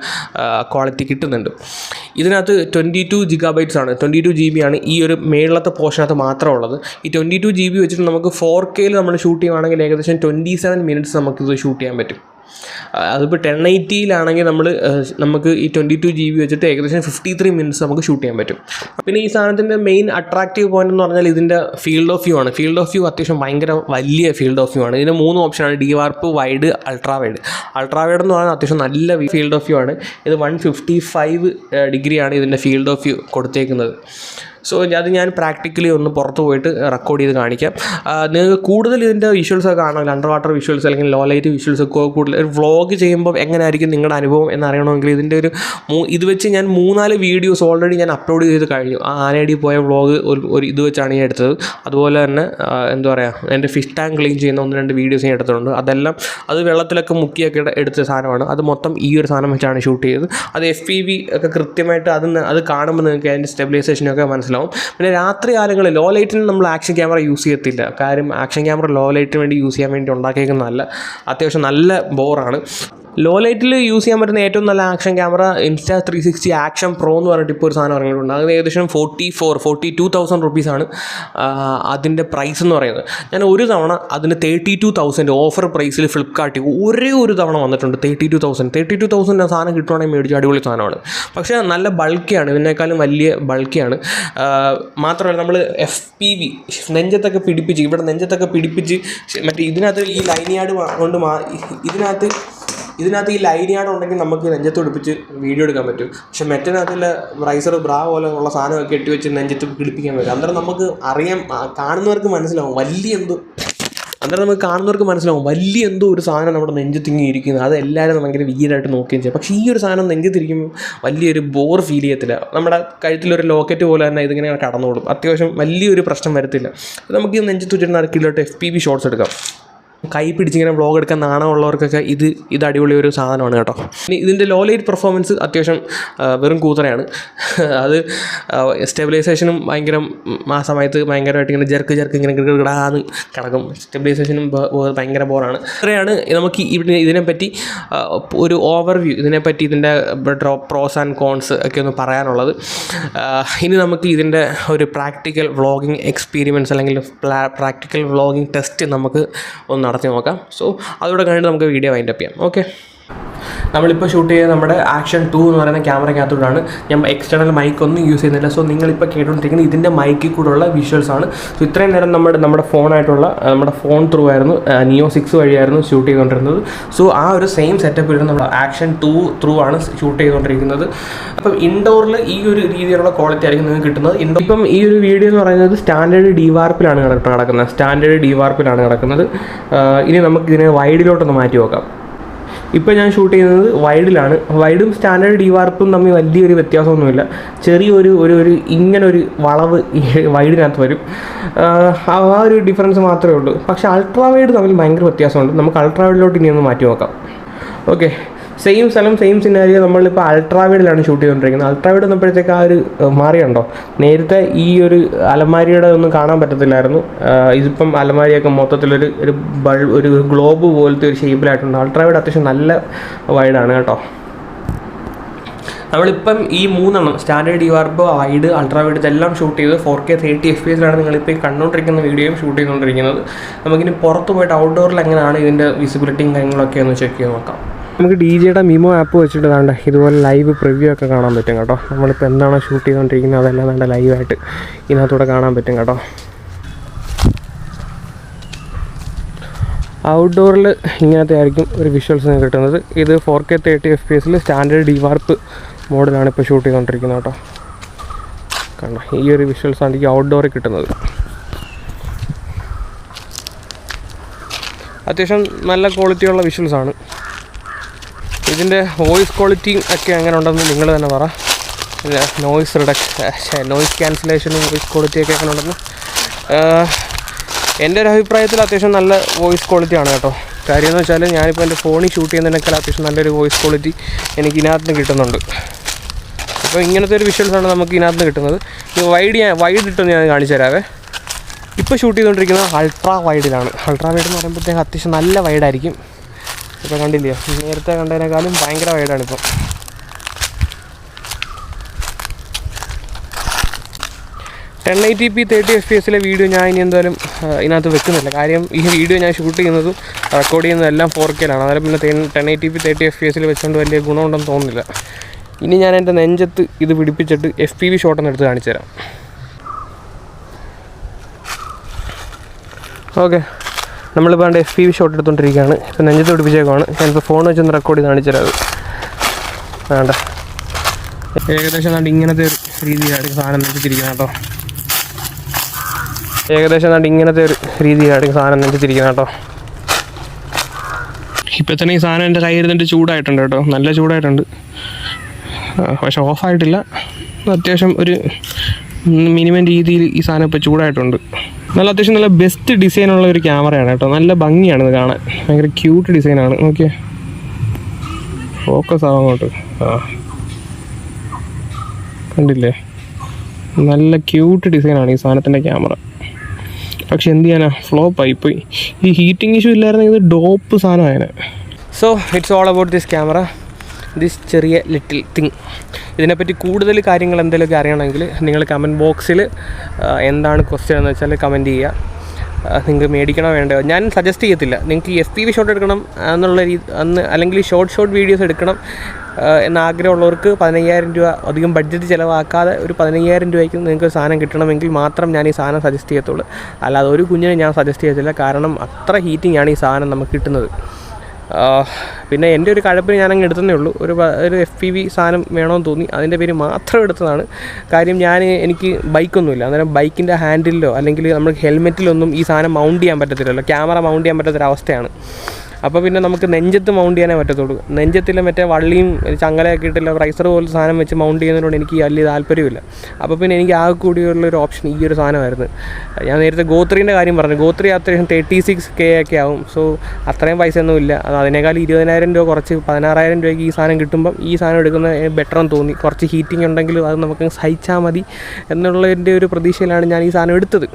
ക്വാളിറ്റി കിട്ടുന്നുണ്ട്. ഇതിനകത്ത് ട്വന്റി ടു ജിഗാബൈറ്റ്സ് ആണ്. ട്വന്റി ടു ജി ബി ആണ് ഈ ഒരു മേളത്തെ പോർഷനകത്ത് മാത്രമേ ഉള്ളത്. ഈ ട്വന്റി ടു ജി ബി വെച്ചിട്ട് നമുക്ക് ഫോർ കെയിൽ നമ്മൾ ഷൂട്ട് ചെയ്യുവാണെങ്കിൽ ഏകദേശം ട്വന്റി സെവൻ മിനിറ്റ്സ് നമുക്കിത് ഷൂട്ട് ചെയ്യാൻ പറ്റും. അതിപ്പോൾ ടെൻ എയ്റ്റിയിലാണെങ്കിൽ നമ്മൾ നമുക്ക് ഈ ട്വന്റി ടു ജി ബി വെച്ചിട്ട് ഏകദേശം ഫിഫ്റ്റി ത്രീ മിനിറ്റ്സ് നമുക്ക് ഷൂട്ട് ചെയ്യാൻ പറ്റും. പിന്നെ ഈ സാധനത്തിന്റെ മെയിൻ അട്രാക്റ്റീവ് പോയിന്റ് എന്ന് പറഞ്ഞാൽ ഇതിന്റെ ഫീൽഡ് ഓഫ് വ്യൂ ആണ്. ഫീൽഡ് ഓഫ് വ്യൂ അത്യാവശ്യം ഭയങ്കര വലിയ ഫീൽഡ് ഓഫ് വ്യൂ ആണ്. ഇതിന് മൂന്ന് ഓപ്ഷനാണ് D warp wide ultra wide ultra wide എന്ന് പറഞ്ഞാൽ അത്യാവശ്യം നല്ല ഫീൽഡ് ഓഫ് വ്യൂ ആണ്. ഇത് വൺ ഫിഫ്റ്റി ഫൈവ് ഡിഗ്രിയാണ് ഇതിന്റെ ഫീൽഡ് ഓഫ് വ്യൂ കൊടുത്തേക്കുന്നത്. സോ അത് ഞാൻ പ്രാക്ടിക്കലി ഒന്ന് പുറത്ത് പോയിട്ട് റെക്കോർഡ് ചെയ്ത് കാണിക്കാം. നിങ്ങൾക്ക് കൂടുതൽ ഇതിന്റെ വിഷ്വൽസ് ഒക്കെ കാണാമല്ലോ അണ്ടർ വാട്ടർ വിഷ്വൽസ് അല്ലെങ്കിൽ ലോ ലൈറ്റ് വിഷ്വൽസ് ഒക്കെ കൂടുതൽ. ഒരു വ്ളോഗ് ചെയ്യുമ്പോൾ എങ്ങനെയായിരിക്കും നിങ്ങളുടെ അനുഭവം എന്നറിയണമെങ്കിൽ ഇതിന്റെ ഒരു ഇത് വെച്ച് ഞാൻ മൂന്നാൽ വീഡിയോസ് ഓൾറെഡി ഞാൻ അപ്ലോഡ് ചെയ്ത് കഴിഞ്ഞു. ആ ആനയടി പോയ വ്ളോഗ് ഒരു ഒരു ഇത് വെച്ചാണ് ഞാൻ എടുത്തത്. അതുപോലെ തന്നെ എന്താ പറയുക എന്റെ ഫിഷ് ടാങ്ക് ക്ലീൻ ചെയ്യുന്ന ഒന്ന് രണ്ട് വീഡിയോസ് ഞാൻ എടുത്തിട്ടുണ്ട്. അതെല്ലാം അത് വെള്ളത്തിലൊക്കെ മുക്കിയൊക്കെ എടുത്ത സാധനമാണ്. അത് മൊത്തം ഈ ഒരു സാധനം വെച്ചാണ് ഷൂട്ട് ചെയ്തത്. അത് എഫ് പി വി ഒക്കെ കൃത്യമായിട്ട് അത് അത് കാണുമ്പോൾ നിങ്ങൾക്ക് അതിന്റെ സ്റ്റെബിലൈസേഷനൊക്കെ മനസ്സിലാവും. പിന്നെ രാത്രി കാലങ്ങളിൽ ലോ ലൈറ്റിന് നമ്മൾ ആക്ഷൻ ക്യാമറ യൂസ് ചെയ്യത്തില്ല. കാര്യം ആക്ഷൻ ക്യാമറ ലോ ലൈറ്റിന് വേണ്ടി യൂസ് ചെയ്യാൻ വേണ്ടി ഉണ്ടാക്കിയേക്കുന്നതല്ല. അത്യാവശ്യം നല്ല ബോറാണ് ലോ ലൈറ്റിൽ യൂസ് ചെയ്യാൻ പറ്റുന്ന ഏറ്റവും നല്ല action camera Insta three sixty action pro എന്ന് പറഞ്ഞിട്ട് ഇപ്പോൾ ഒരു സാധനം ഇറങ്ങിയിട്ടുണ്ട്. അത് ഏകദേശം forty four forty two thousand റുപ്പീസാണ് അതിന്റെ പ്രൈസ് എന്ന് പറയുന്നത്. ഞാൻ ഒരു തവണ അതിന് തേർട്ടി ടു തൗസൻഡ് ഓഫർ പ്രൈസിൽ ഫ്ലിപ്കാർട്ടിൽ ഒരേ ഒരു തവണ വന്നിട്ടുണ്ട് thirty two thousand thirty two thousand സാധനം കിട്ടുവാണെങ്കിൽ മേടിച്ച അടിപൊളി സാധനമാണ്. പക്ഷേ നല്ല ബൾക്കിയാണ് ഇതിനേക്കാളും വലിയ ബൾക്കിയാണ് മാത്രമല്ല നമ്മൾ എഫ് പി വി നെഞ്ചത്തൊക്കെ പിടിപ്പിച്ച് ഇവിടെ നെഞ്ചത്തൊക്കെ പിടിപ്പിച്ച് മറ്റേ ഇതിനകത്ത് ഈ ലൈനിയാട് കൊണ്ട് മാ ഇതിനകത്ത് ഇതിനകത്ത് ഈ ലൈനിയാട് ഉണ്ടെങ്കിൽ നമുക്ക് നെഞ്ചത്ത് പിടിപ്പിച്ച് വീഡിയോ എടുക്കാൻ പറ്റും. പക്ഷെ മറ്റേനകത്തുള്ള റൈസർ ബ്രാ പോലെ ഉള്ള സാധനമൊക്കെ കെട്ടി വെച്ച് നെഞ്ചത്ത് പിടിപ്പിക്കാൻ പറ്റും. അന്നേരം നമുക്ക് അറിയാം കാണുന്നവർക്ക് മനസ്സിലാവും വലിയ എന്തോ അന്നേരം നമുക്ക് കാണുന്നവർക്ക് മനസ്സിലാവും വലിയ എന്തോ ഒരു സാധനം നമ്മുടെ നെഞ്ചത്തിങ്ങി ഇരിക്കുന്നത് അത് എല്ലാവരും ഭയങ്കര വീരായിട്ട് നോക്കുകയും ചെയ്യും. പക്ഷേ ഈ ഒരു സാധനം നെഞ്ചത്തിരിക്കുമ്പോൾ വലിയൊരു ബോർ ഫീൽ ചെയ്യത്തില്ല. നമ്മുടെ കഴുത്തിലൊരു ലോക്കറ്റ് പോലെ തന്നെ ഇതിങ്ങനെ കടന്നോളും അത്യാവശ്യം വലിയൊരു പ്രശ്നം വരത്തില്ല. നമുക്ക് ഈ നെഞ്ചത്ത് വെച്ചിട്ട് നടക്കില്ലോട്ട് എഫ് പി ബി ഷോട്ട്സ് എടുക്കാം. കൈ പിടിച്ചിങ്ങനെ വ്ളോഗ് എടുക്കാൻ നാണമുള്ളവർക്കൊക്കെ ഇത് ഇത് അടിപൊളി ഒരു സാധനമാണ് കേട്ടോ. ഇനി ഇതിന്റെ ലോ ലൈറ്റ് പെർഫോമൻസ് അത്യാവശ്യം വെറും കൂത്തറയാണ് അത് സ്റ്റെബിലൈസേഷനും ഭയങ്കര ആ സമയത്ത് ഭയങ്കരമായിട്ട് ഇങ്ങനെ ജെർക്ക് ജെർക്ക് ഇങ്ങനെ കിടാന്ന് കിടക്കും. സ്റ്റെബിലൈസേഷനും ഭയങ്കര ബോറാണ് ഇത്രയാണ് നമുക്ക് ഇവിടെ ഇതിനെപ്പറ്റി ഒരു ഓവർവ്യൂ ഇതിനെപ്പറ്റി ഇതിന്റെ ഡ്രോ പ്രോസ് ആൻഡ് കോൺസ് ഒക്കെ ഒന്ന് പറയാനുള്ളത്. ഇനി നമുക്ക് ഇതിന്റെ ഒരു പ്രാക്ടിക്കൽ വ്ളോഗിങ് എക്സ്പീരിയൻസ് അല്ലെങ്കിൽ പ്രാക്ടിക്കൽ വ്ളോഗിങ് ടെസ്റ്റ് നമുക്ക് ഒന്ന് നടത്തി നോക്കാം. സോ അതോടെ കഴിഞ്ഞിട്ട് നമുക്ക് വീഡിയോ വൈൻഡപ്പ് ചെയ്യാം. ഓക്കെ നമ്മളിപ്പോൾ ഷൂട്ട് ചെയ്യുന്ന നമ്മുടെ ആക്ഷൻ ടു എന്ന് പറയുന്ന ക്യാമറയ്ക്കകത്തോടാണ്. ഞാൻ എക്സ്റ്റേണൽ മൈക്ക് ഒന്നും യൂസ് ചെയ്യുന്നില്ല. സോ നിങ്ങളിപ്പോൾ കേട്ടുകൊണ്ടിരിക്കുന്നത് ഇതിന്റെ മൈക്കിൽ കൂടെയുള്ള വിഷ്വൽസ് ആണ്. സോ ഇത്രയും നേരം നമ്മുടെ നമ്മുടെ ഫോണായിട്ടുള്ള നമ്മുടെ ഫോൺ ത്രൂ ആയിരുന്നു. നിയോ സിക്സ് വഴിയായിരുന്നു ഷൂട്ട് ചെയ്തുകൊണ്ടിരുന്നത് സോ ആ ഒരു സെയിം സെറ്റപ്പിലാണ് നമ്മൾ ആക്ഷൻ ടു ത്രൂ ആണ് ഷൂട്ട് ചെയ്തുകൊണ്ടിരിക്കുന്നത് അപ്പം ഇൻഡോറിൽ ഈ ഒരു രീതിയിലുള്ള ക്വാളിറ്റി ആയിരിക്കും നിങ്ങൾക്ക് കിട്ടുന്നത്. ഇൻഡോർ ഇപ്പം ഈ ഒരു വീഡിയോ എന്ന് പറയുന്നത് സ്റ്റാൻഡേർഡ് ഡി വാർപ്പിലാണ് കിടക്കുന്നത്. സ്റ്റാൻഡേർഡ് ഡി വാർപ്പിലാണ് കിടക്കുന്നത്. ഇനി നമുക്ക് ഇതിനെ വൈഡിലോട്ടൊന്ന് മാറ്റി നോക്കാം. ഇപ്പോൾ ഞാൻ ഷൂട്ട് ചെയ്യുന്നത് വൈഡിലാണ് വൈഡും സ്റ്റാൻഡേർഡ് ഡി വാർപ്പും തമ്മിൽ വലിയൊരു വ്യത്യാസമൊന്നുമില്ല. ചെറിയൊരു ഒരു ഒരു ഇങ്ങനൊരു വളവ് വൈഡിനകത്ത് വരും. ആ ഒരു ഡിഫറൻസ് മാത്രമേ ഉള്ളൂ. പക്ഷേ അൾട്രാ വൈഡ് തമ്മിൽ ഭയങ്കര വ്യത്യാസമുണ്ട്. നമുക്ക് അൾട്രാ വൈഡിലോട്ട് ഇനി ഒന്ന് മാറ്റി നോക്കാം. ഓക്കെ സെയിം സ്ഥലം സെയിം സിനാരിയോ നമ്മളിപ്പോൾ അൾട്രാവീഡിലാണ് ഷൂട്ട് ചെയ്തുകൊണ്ടിരിക്കുന്നത് അൾട്രാവീഡ് വന്നപ്പോഴത്തേക്ക് ആ ഒരു മാറിയുണ്ടോ? നേരത്തെ ഈ ഒരു അലമാരിയുടെ ഒന്നും കാണാൻ പറ്റത്തില്ലായിരുന്നു. ഇതിപ്പം അലമാരിയൊക്കെ മൊത്തത്തിലൊരു ഒരു ബൾ ഒരു ഗ്ലോബ് പോലത്തെ ഒരു ഷേപ്പിലായിട്ടുണ്ട് അൾട്രാവീഡ് അത്യാവശ്യം നല്ല വൈഡാണ് കേട്ടോ. നമ്മളിപ്പം ഈ മൂന്നെണ്ണം സ്റ്റാൻഡേർഡ് വൈഡ് അൾട്രാ വൈഡ് ഇതെല്ലാം ഷൂട്ട് ചെയ്ത് four K thirty F P എസിലാണ് നിങ്ങളിപ്പോൾ ഈ കണ്ടുകൊണ്ടിരിക്കുന്ന വീഡിയോയും ഷൂട്ട് ചെയ്തുകൊണ്ടിരിക്കുന്നത് നമുക്കിനി പുറത്ത് പോയിട്ട് ഔട്ട്ഡോറിൽ എങ്ങനെയാണ് ഇതിന്റെ വിസിബിലിറ്റിയും കാര്യങ്ങളൊക്കെ ഒന്ന് ചെക്ക് ചെയ്ത് നോക്കാം. നമുക്ക് ഡി ജിയുടെ മിമോ ആപ്പ് വെച്ചിട്ട് വേണ്ട ഇതുപോലെ ലൈവ് പ്രിവ്യൂ ഒക്കെ കാണാൻ പറ്റും കേട്ടോ. നമ്മളിപ്പോൾ എന്താണോ ഷൂട്ട് ചെയ്തുകൊണ്ടിരിക്കുന്നത് അതെല്ലാം വേണ്ട ലൈവായിട്ട് ഇതിനകത്തൂടെ കാണാൻ പറ്റും കേട്ടോ. ഔട്ട്ഡോറിൽ ഇങ്ങനത്തെ ആയിരിക്കും ഒരു വിഷ്വൽസ് കിട്ടുന്നത്. ഇത് four K thirty F P എസിൽ സ്റ്റാൻഡേർഡ് ഡിവാർപ്പ് മോഡിലാണ് ഇപ്പോൾ ഷൂട്ട് ചെയ്തുകൊണ്ടിരിക്കുന്നത് കേട്ടോ. കണ്ടോ ഈ ഒരു വിഷ്വൽസ് ആണ് ഈ ഔട്ട്ഡോറിൽ കിട്ടുന്നത്. അത്യാവശ്യം നല്ല ക്വാളിറ്റിയുള്ള വിഷ്വൽസ് ആണ്. ഇതിന്റെ വോയിസ് ക്വാളിറ്റിയും ഒക്കെ എങ്ങനെ ഉണ്ടെന്ന് നിങ്ങൾ തന്നെ പറ. നോയിസ് റിഡക്ഷൻ നോയിസ് ക്യാൻസലേഷനും വോയിസ് ക്വാളിറ്റിയൊക്കെ എങ്ങനെ ഉണ്ടെന്ന് എന്റെ ഒരു അഭിപ്രായത്തിൽ അത്യാവശ്യം നല്ല വോയിസ് ക്വാളിറ്റി ആണ് കേട്ടോ. കാര്യം എന്ന് വെച്ചാൽ ഞാനിപ്പോൾ എന്റെ ഫോണിൽ ഷൂട്ട് ചെയ്യുന്നതിനേക്കാൾ അത്യാവശ്യം നല്ലൊരു വോയിസ് ക്വാളിറ്റി എനിക്ക് ഇതിനകത്ത് കിട്ടുന്നുണ്ട്. അപ്പോൾ ഇങ്ങനത്തെ ഒരു വിഷ്വൽസാണ് നമുക്ക് ഇതിനകത്ത് കിട്ടുന്നത്. വൈഡ് ഞാൻ വൈഡ് ഇട്ടൊന്ന് ഞാൻ കാണിച്ചു തരാവേ. ഇപ്പോൾ ഷൂട്ട് ചെയ്തുകൊണ്ടിരിക്കുന്നത് അൾട്രാ വൈഡിലാണ് അൾട്രാ വൈഡ് എന്ന് പറയുമ്പോഴത്തേക്ക് അത്യാവശ്യം നല്ല വൈഡായിരിക്കും ഇപ്പോൾ കണ്ടില്ലേ? നേരത്തെ കണ്ടതിനേക്കാളും ഭയങ്കര വൈഡാണ് ഇപ്പോൾ ten eighty P thirty F P എസിലെ വീഡിയോ ഞാൻ ഇനി എന്തായാലും ഇതിനകത്ത് വെക്കുന്നില്ല. കാര്യം ഈ വീഡിയോ ഞാൻ ഷൂട്ട് ചെയ്യുന്നതും റെക്കോർഡ് ചെയ്യുന്നതും എല്ലാം ഫോർ കെയിലാണ് അതായത് പിന്നെ ten eighty P thirty F P എസിൽ വെച്ചുകൊണ്ട് വലിയ ഗുണമുണ്ടെന്ന് തോന്നുന്നില്ല. ഇനി ഞാൻ എന്റെ നെഞ്ചത്ത് ഇത് പിടിപ്പിച്ചിട്ട് എഫ് പി വി ഷോട്ടൊന്ന് എടുത്ത് കാണിച്ചു തരാം ഓക്കെ. നമ്മളിപ്പോൾ എന്റെ എഫ് പി വി ഷോട്ട് എടുത്തുകൊണ്ടിരിക്കുകയാണ് ഇപ്പോൾ നെഞ്ചത്ത് പിടിപ്പിച്ചേക്കുവാണ് ഞാനിപ്പോൾ ഫോൺ വെച്ചൊന്ന് റെക്കോർഡ് ചെയ്ത് കാണിച്ചു തരാം അത്. വേണ്ട. ഏകദേശം കണ്ട് ഇങ്ങനത്തെ ഒരു രീതിയിലായിരിക്കും സാധനം നെഞ്ചിരിക്കുന്നത് കേട്ടോ. ഏകദേശം കണ്ട് ഇങ്ങനത്തെ ഒരു രീതിയിലായിരിക്കും സാധനം നെഞ്ചിരിക്കുന്നത് കേട്ടോ. ഇപ്പം തന്നെ ഈ സാധനം എന്റെ കയ്യിൽ ഇരുന്നിട്ട് ചൂടായിട്ടുണ്ട് കേട്ടോ. നല്ല ചൂടായിട്ടുണ്ട്. പക്ഷെ ഓഫായിട്ടില്ല അത്യാവശ്യം ഒരു മിനിമം രീതിയിൽ ഈ സാധനം ഇപ്പോൾ ചൂടായിട്ടുണ്ട്. നല്ല അത്യാവശ്യം നല്ല ബെസ്റ്റ് ഉള്ള ഒരു ക്യാമറയാണ് കേട്ടോ. നല്ല ഭംഗിയാണ് ഇത് കാണാൻ. ഭയങ്കര ക്യൂട്ട് ഡിസൈനാണ് നോക്കിയേ. ഫോക്കസ് ആവാം ആ. കണ്ടില്ലേ? നല്ല ക്യൂട്ട് ഡിസൈനാണ് ഈ സാധനത്തിന്റെ ക്യാമറ പക്ഷെ എന്ത് ചെയ്യാനാ? ഫ്ലോപ്പായി പോയി ഈ ഹീറ്റിംഗ് ഇഷ്യൂ ഇല്ലായിരുന്നെങ്കിൽ ഇത് dope സാധനമായേനെ. So it's all about this camera this ചെറിയ ലിറ്റിൽ തിങ് ഇതിനെപ്പറ്റി കൂടുതൽ കാര്യങ്ങൾ എന്തെങ്കിലുമൊക്കെ അറിയണമെങ്കിൽ നിങ്ങൾ കമന്റ് ബോക്സിൽ എന്താണ് ക്വസ്റ്റ്യൻ എന്ന് വെച്ചാൽ കമന്റ് ചെയ്യുക. നിങ്ങൾക്ക് മേടിക്കണോ വേണ്ടോ ഞാൻ സജസ്റ്റ് ചെയ്യത്തില്ല. നിങ്ങൾക്ക് എഫ് പി വി ഷോട്ട് എടുക്കണം എന്നുള്ള രീതി അന്ന് അല്ലെങ്കിൽ ഷോർട്ട് ഷോർട്ട് വീഡിയോസ് എടുക്കണം എന്നാഗ്രഹമുള്ളവർക്ക് പതിനയ്യായിരം രൂപ അധികം ബഡ്ജറ്റ് ചിലവാക്കാതെ ഒരു പതിനയ്യായിരം രൂപയ്ക്ക് നിങ്ങൾക്ക് സാധനം കിട്ടണമെങ്കിൽ മാത്രം ഞാൻ ഈ സാധനം സജസ്റ്റ് ചെയ്യത്തുള്ളൂ. അല്ലാതെ ഒരു കുഞ്ഞിനെ ഞാൻ സജസ്റ്റ് ചെയ്യത്തില്ല. കാരണം അത്ര ഹീറ്റിംഗ് ആണ് ഈ സാധനം നമുക്ക് കിട്ടുന്നത്. പിന്നെ എന്റെ ഒരു കഴപ്പിന് ഞാനങ്ങ് എടുത്തതേ ഉള്ളൂ. ഒരു ഒരു എഫ് പി വി സാധനം വേണമെന്ന് തോന്നി. അതിന്റെ പേര് മാത്രം എടുത്തതാണ്. കാര്യം ഞാൻ എനിക്ക് ബൈക്കൊന്നുമില്ല. അന്നേരം ബൈക്കിന്റെ ഹാൻഡിലോ അല്ലെങ്കിൽ നമ്മൾ ഹെൽമെറ്റിലൊന്നും ഈ സാധനം മൗണ്ട് ചെയ്യാൻ പറ്റത്തില്ലല്ലോ. ക്യാമറ മൗണ്ട് ചെയ്യാൻ പറ്റാത്തൊരവസ്ഥയാണ്. അപ്പോൾ പിന്നെ നമുക്ക് നെഞ്ചത്ത് മൗണ്ട് ചെയ്യാനേ പറ്റത്തുള്ളൂ. നെഞ്ചത്തിൽ മറ്റേ വള്ളിയും ചങ്ങലയൊക്കെ ഇട്ടില്ല റൈസർ പോലത്തെ സാധനം വെച്ച് മൗണ്ട് ചെയ്യുന്നതിനോട് എനിക്ക് വലിയ താല്പര്യമില്ല. അപ്പോൾ പിന്നെ എനിക്ക് ആകെ കൂടിയുള്ള ഒരു ഓപ്ഷൻ ഈ ഒരു സാധനമായിരുന്നു. ഞാൻ നേരത്തെ ഗോത്രീന്റെ കാര്യം പറഞ്ഞു. ഗോത്രി അത്യാവശ്യം തേർട്ടി സിക്സ് കെ ഒക്കെ ആവും. സോ അത്രയും പൈസ ഒന്നും ഇല്ല. അത് അതിനേക്കാൾ ഇരുപതിനായിരം രൂപ കുറച്ച് പതിനാറായിരം രൂപയ്ക്ക് ഈ സാധനം കിട്ടുമ്പം ഈ സാധനം എടുക്കുന്ന ബെറ്റർ എന്ന് തോന്നി. കുറച്ച് ഹീറ്റിംഗ് ഉണ്ടെങ്കിലും അത് നമുക്ക് സഹിച്ചാൽ മതി. എന്നുള്ളതിന്റെ ഒരു പ്രതീക്ഷയിലാണ് ഞാൻ ഈ സാധനം എടുത്തത്.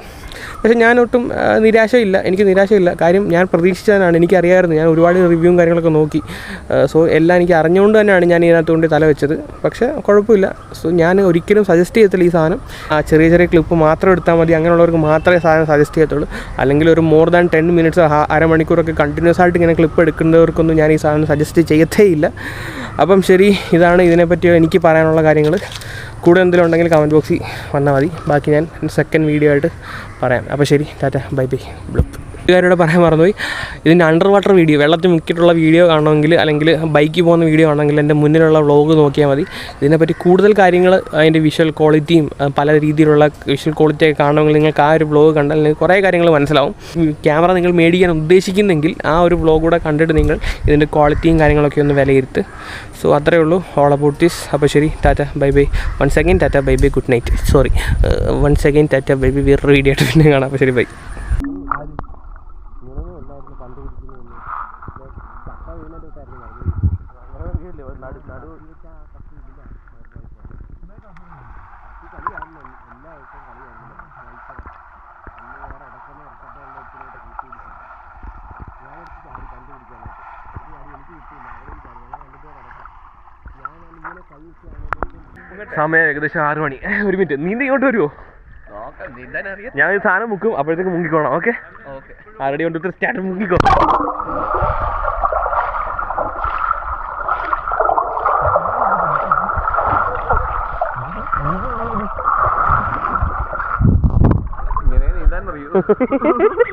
പക്ഷേ ഞാൻ ഒട്ടും നിരാശയില്ല. എനിക്ക് നിരാശയില്ല. കാര്യം ഞാൻ പ്രതീക്ഷിച്ചതിനാണ്. എനിക്കറിയാമായിരുന്നു ഞാൻ ഒരുപാട് റിവ്യൂവും കാര്യങ്ങളൊക്കെ നോക്കി. സോ എല്ലാം എനിക്ക് അറിഞ്ഞുകൊണ്ട് തന്നെയാണ് ഞാൻ ഇതിനകത്ത് കൊണ്ട് തല വെച്ചത്. പക്ഷേ കുഴപ്പമില്ല. സോ ഞാൻ ഒരിക്കലും സജസ്റ്റ് ചെയ്യത്തില്ല ഈ സാധനം. ആ ചെറിയ ചെറിയ ക്ലിപ്പ് മാത്രം എടുത്താൽ മതി. അങ്ങനെയുള്ളവർക്ക് മാത്രമേ സാധനം സജസ്റ്റ് ചെയ്യത്തുള്ളൂ. അല്ലെങ്കിൽ ഒരു മോർ ദാൻ ടെൻ മിനിറ്റ്സ് അരമണിക്കൂറൊക്കെ കണ്ടിന്യൂസ് ആയിട്ട് ഇങ്ങനെ ക്ലിപ്പ് എടുക്കുന്നവർക്കൊന്നും ഞാൻ ഈ സാധനം സജസ്റ്റ് ചെയ്യത്തേ ഇല്ല. അപ്പം ശരി ഇതാണ് ഇതിനെപ്പറ്റി എനിക്ക് പറയാനുള്ള കാര്യങ്ങൾ. കൂടുതൽ എന്തെങ്കിലും ഉണ്ടെങ്കിൽ കമന്റ് ബോക്സിൽ വന്നാൽ മതി. ബാക്കി ഞാൻ സെക്കൻഡ് വീഡിയോ ആയിട്ട് പറയാം. അപ്പോൾ ശരി ടാറ്റ ബൈ ബൈ ബ്ലിപ്പ് ഇതുകാരോട് പറയാൻ മറന്നുപോയി. ഇതിന്റെ അണ്ടർ വാട്ടർ വീഡിയോ വെള്ളത്തിൽ മുക്കിയിട്ടുള്ള വീഡിയോ കാണണമെങ്കിൽ അല്ലെങ്കിൽ ബൈക്കിൽ പോകുന്ന വീഡിയോ ആണെങ്കിൽ എന്റെ മുന്നിലുള്ള വ്ളോഗ് നോക്കിയാൽ മതി. ഇതിനെപ്പറ്റി കൂടുതൽ കാര്യങ്ങൾ അതിന്റെ വിഷ്വൽ ക്വാളിറ്റിയും പല രീതിയിലുള്ള വിഷ്വൽ ക്വാളിറ്റി ഒക്കെ കാണണമെങ്കിൽ നിങ്ങൾക്ക് ആ ഒരു വ്ളോഗ് കണ്ടാൽ നിങ്ങൾക്ക് കുറേ കാര്യങ്ങൾ മനസ്സിലാവും. ക്യാമറ നിങ്ങൾ മേടിക്കാൻ ഉദ്ദേശിക്കുന്നെങ്കിൽ ആ ഒരു വ്ളോഗ് കൂടെ കണ്ടിട്ട് നിങ്ങൾ ഇതിന്റെ ക്വാളിറ്റിയും കാര്യങ്ങളൊക്കെ ഒന്ന് വിലയിരുത്ത്. സോ അത്രയേ ഉള്ളൂ. ഓൾ അബൌട്ട് ദിസ് അപ്പോൾ ശരി tata bye bye one second tata bye bye good night sorry one second tata bye bye വേറൊരു വീഡിയോ ആയിട്ട് പിന്നെ കാണാം. അപ്പോൾ ശരി ബൈ സമയം ഏകദേശം ആറ് മണി. ഒരു മിനിറ്റ്. നീന്തി ഇങ്ങോട്ട് വരുമോ ഞാൻ ഈ സാധനം മുക്കും അപ്പോഴത്തേക്ക് മുങ്ങിക്കോണം ഓക്കെ? ആൾറെഡി കൊണ്ട് സ്റ്റാർട്ട് മുങ്ങിക്കോ? ഇങ്ങനെ നീന്താൻ അറിയൂ?